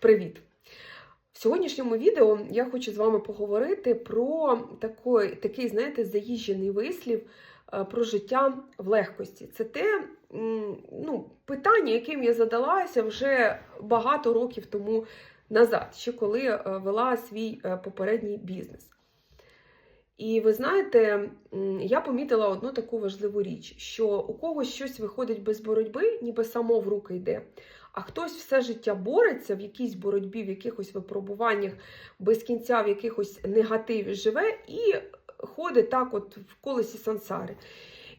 Привіт! В сьогоднішньому відео я хочу з вами поговорити про такий, такий знаєте, заїжджений вислів е, про життя в легкості. Це те ну, питання, яким я задалася вже багато років тому назад, ще коли е, вела свій е, попередній бізнес. І ви знаєте, я помітила одну таку важливу річ: що у когось щось виходить без боротьби, ніби само в руки йде. А хтось все життя бореться в якійсь боротьбі, в якихось випробуваннях, без кінця, в якихось негативі живе і ходить так, от в колесі сансари.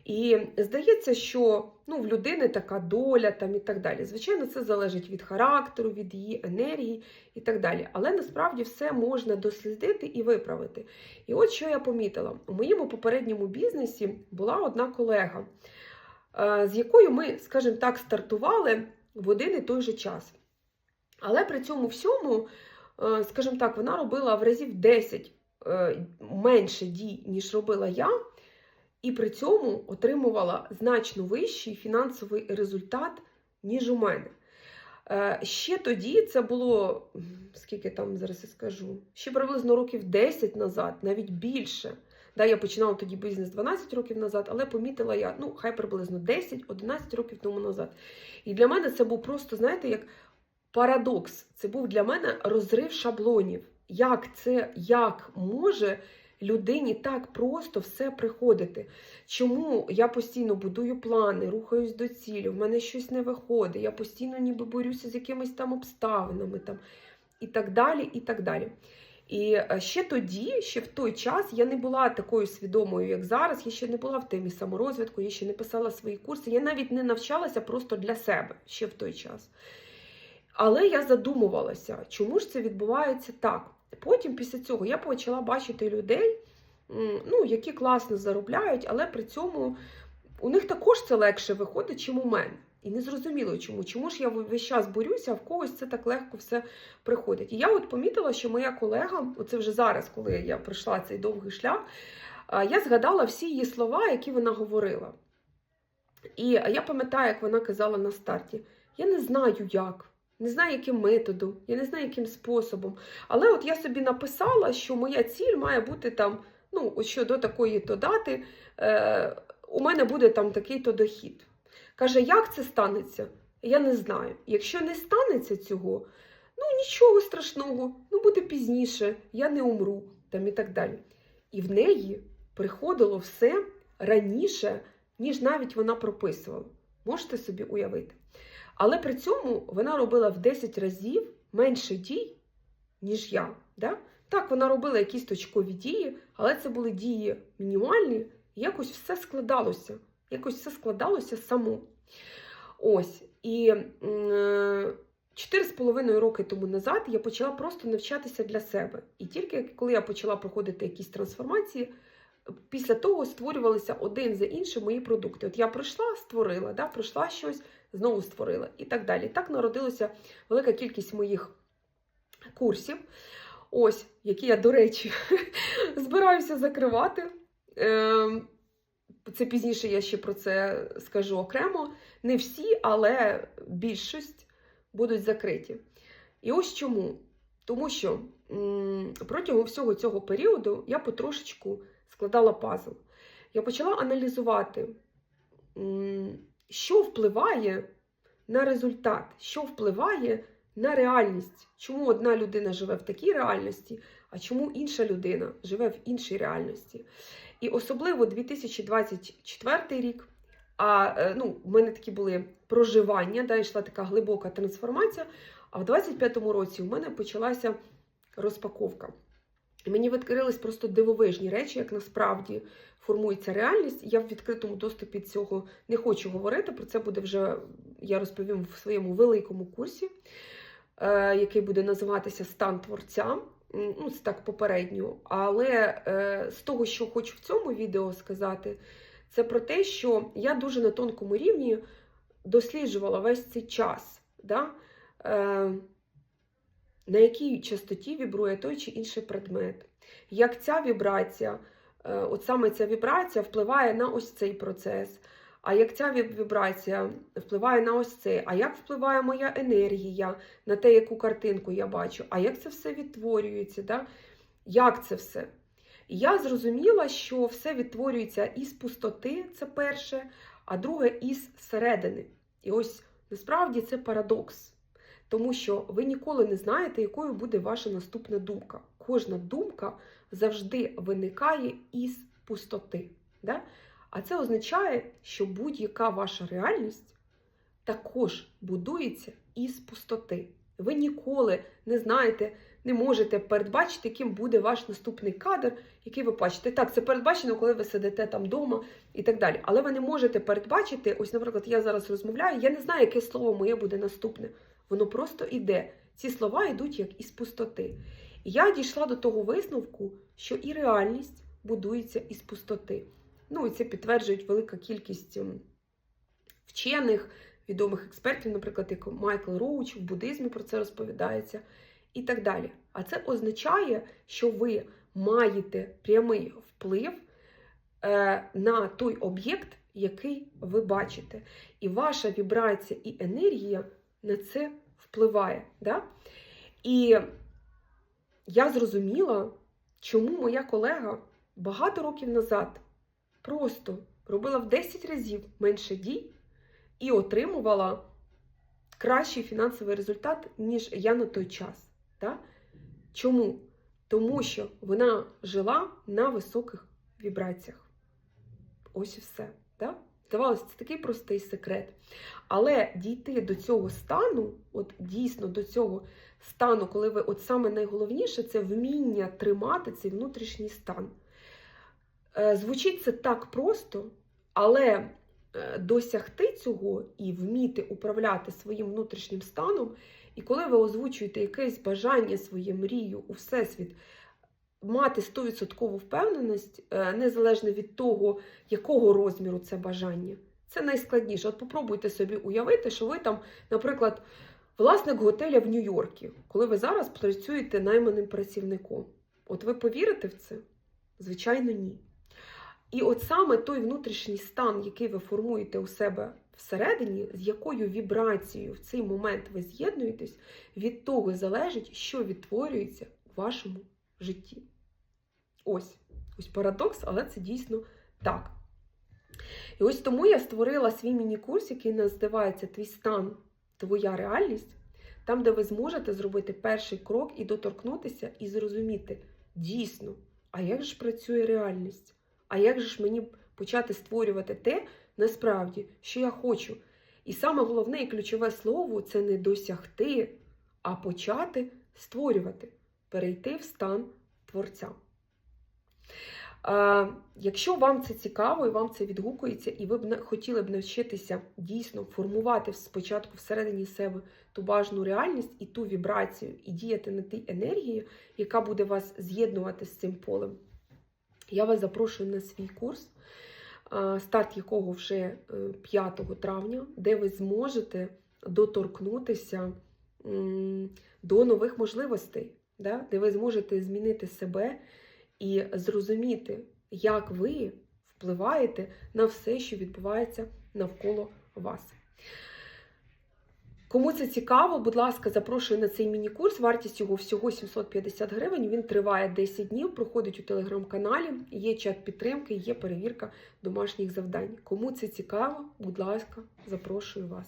І здається, що ну, в людини така доля там і так далі. Звичайно, це залежить від характеру, від її енергії і так далі. Але насправді все можна дослідити і виправити. І от що я помітила: у моєму попередньому бізнесі була одна колега, е, з якою ми, скажімо так, стартували в один і той же час. Але при цьому всьому, е, скажімо так, вона робила в разів 10 е, менше дій, ніж робила я, і при цьому отримувала значно вищий фінансовий результат, ніж у мене. Е, Ще тоді це було, скільки там зараз я скажу, ще приблизно років 10 назад, навіть більше. Да, я починала тоді бізнес 12 років назад, але помітила я, ну, хай приблизно 10-11 років тому назад. І для мене це був просто, знаєте, як парадокс. Це був для мене розрив шаблонів. Як це, як може людині так просто все приходити? Чому я постійно будую плани, рухаюсь до цілі, в мене щось не виходить, я постійно ніби борюся з якимись там обставинами там, і так далі, і так далі. І е, ще тоді, ще в той час, я не була такою свідомою, як зараз. Я ще не була в темі саморозвитку, я ще не писала свої курси. Я навіть не навчалася просто для себе ще в той час. Але я задумувалася, чому ж це відбувається так. Потім, після цього, я почала бачити людей, ну, які класно заробляють, але при цьому у них також це легше виходить, чим у мене. І не зрозуміло чому. Чому ж я весь час борюся, а в когось це так легко все приходить. І я от помітила, що моя колега, оце вже зараз, коли я пройшла цей довгий шлях, я згадала всі її слова, які вона говорила. І я пам'ятаю, як вона казала на старті: я не знаю як. Не знаю, яким методом, я не знаю, яким способом. Але от я собі написала, що моя ціль має бути там, ну, що до такої-то дати, е, у мене буде там такий-то дохід. Каже, як це станеться? Я не знаю. Якщо не станеться цього, ну нічого страшного, ну буде пізніше, я не умру там і так далі. І в неї приходило все раніше, ніж навіть вона прописувала. Можете собі уявити. Але при цьому вона робила в 10 разів менше дій, ніж я. Да? Так, вона робила якісь точкові дії, але це були дії мінімальні, якось все складалося. Якось все складалося само. Ось. І м, чотири з половиною роки тому назад я почала просто навчатися для себе. І тільки коли я почала проходити якісь трансформації, після того створювалися один за іншим мої продукти. От я пройшла, створила, да, пройшла щось, знову створила і так далі. Так народилася велика кількість моїх курсів, ось, які я, до речі, збираюся закривати. Ем, Це пізніше я ще про це скажу окремо. Не всі, але більшість будуть закриті. І ось чому. Тому що протягом всього цього періоду я потрошечку складала пазл. Я почала аналізувати, що впливає на результат, що впливає на реальність. Чому одна людина живе в такій реальності, а чому інша людина живе в іншій реальності. І особливо 2024 рік. А е, ну, в мене такі були проживання, да, йшла така глибока трансформація. А в 25-му році у мене почалася розпаковка. І мені відкрились просто дивовижні речі, як насправді формується реальність. Я в відкритому доступі цього не хочу говорити. Про це буде вже я розповім в своєму великому курсі, е, який буде називатися Стан творця. Ну, так попередньо. Але е, з того, що хочу в цьому відео сказати, це про те, що я дуже на тонкому рівні досліджувала весь цей час. Да? Е, на якій частоті вібрує той чи інший предмет, як ця вібрація, е, от саме ця вібрація впливає на ось цей процес. А як ця вібрація впливає на ось це, а як впливає моя енергія на те, яку картинку я бачу, а як це все відтворюється, да? як це все? Я зрозуміла, що все відтворюється із пустоти, це перше, а друге із середини. І ось насправді це парадокс. Тому що ви ніколи не знаєте, якою буде ваша наступна думка. Кожна думка завжди виникає із пустоти. Да? А це означає, що будь-яка ваша реальність також будується із пустоти. Ви ніколи не знаєте, не можете передбачити, яким буде ваш наступний кадр, який ви бачите. Так, це передбачено, коли ви сидите там вдома і так далі. Але ви не можете передбачити, ось, наприклад, я зараз розмовляю, я не знаю, яке слово моє буде наступне. Воно просто іде. Ці слова йдуть як із пустоти. І я дійшла до того висновку, що і реальність будується із пустоти. Ну, і це підтверджують велика кількість ем, вчених, відомих експертів, наприклад, як Майкл Роуч, в буддизмі про це розповідається, і так далі. А це означає, що ви маєте прямий вплив е, на той об'єкт, який ви бачите. І ваша вібрація і енергія на це впливає. Да? І я зрозуміла, чому моя колега багато років назад просто робила в 10 разів менше дій і отримувала кращий фінансовий результат, ніж я на той час. Да? Чому? Тому що вона жила на високих вібраціях. Ось і все. Да? Здавалося, це такий простий секрет. Але дійти до цього стану, от дійсно до цього стану, коли ви, от саме найголовніше, це вміння тримати цей внутрішній стан. Е, Звучить це так просто, але е, досягти цього і вміти управляти своїм внутрішнім станом, і коли ви озвучуєте якесь бажання, своє мрію у всесвіт, мати 100% впевненість, е, незалежно від того, якого розміру це бажання, це найскладніше. От попробуйте собі уявити, що ви там, наприклад, власник готеля в Нью-Йорку, коли ви зараз працюєте найманим працівником. От ви повірите в це? Звичайно, ні. І от саме той внутрішній стан, який ви формуєте у себе всередині, з якою вібрацією в цей момент ви з'єднуєтесь, від того залежить, що відтворюється у вашому житті. Ось, ось парадокс, але це дійсно так. І ось тому я створила свій міні-курс, який називається Твій стан, твоя реальність, там, де ви зможете зробити перший крок і доторкнутися, і зрозуміти дійсно, а як ж працює реальність? А як же ж мені почати створювати те, насправді, що я хочу? І саме головне і ключове слово це не досягти, а почати створювати, перейти в стан творця. Якщо вам це цікаво і вам це відгукується, і ви б хотіли б навчитися дійсно формувати спочатку всередині себе ту бажану реальність і ту вібрацію, і діяти на тій енергії, яка буде вас з'єднувати з цим полем, я вас запрошую на свій курс, старт якого вже е, 5 травня, де ви зможете доторкнутися до нових можливостей, де ви зможете змінити себе і зрозуміти, як ви впливаєте на все, що відбувається навколо вас. Кому це цікаво, будь ласка, запрошую на цей міні-курс. Вартість його всього 750 гривень. Він триває 10 днів, проходить у телеграм-каналі. Є чат підтримки, є перевірка домашніх завдань. Кому це цікаво, будь ласка, запрошую вас.